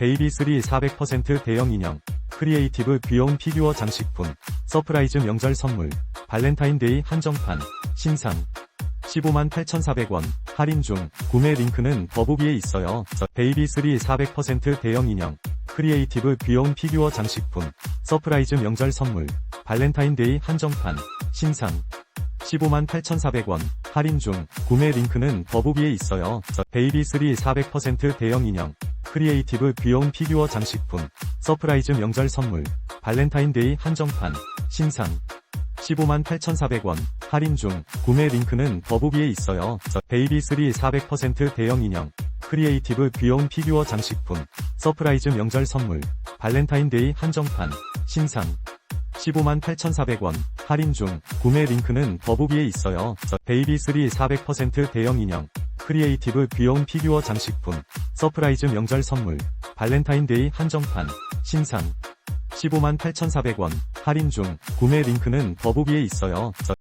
베이비3 400% 대형 인형, 크리에이티브 귀여운 피규어 장식품, 서프라이즈 명절 선물, 발렌타인데이 한정판, 신상, 15만 8,400원, 할인 중, 구매 링크는 더보기에 있어요. 저 베이비3 400% 대형 인형, 크리에이티브 귀여운 피규어 장식품, 서프라이즈 명절 선물, 발렌타인데이 한정판, 신상, 15만 8,400원, 할인 중, 구매 링크는 더보기에 있어요. 저 베이비3 400% 대형 인형, 크리에이티브 귀여운 피규어 장식품, 서프라이즈 명절 선물, 발렌타인데이 한정판, 신상, 15만 8,400원, 할인 중, 구매 링크는 더보기에 있어요. 저 베이비3 400% 대형 인형, 크리에이티브 귀여운 피규어 장식품, 서프라이즈 명절 선물, 발렌타인데이 한정판, 신상, 15만 8,400원, 할인 중, 구매 링크는 더보기에 있어요. 저 베이비3 400% 대형 인형, 크리에이티브 귀여운 피규어 장식품, 서프라이즈 명절 선물, 발렌타인데이 한정판, 신상, 15만 8,400원, 할인 중, 구매 링크는 더보기에 있어요. 저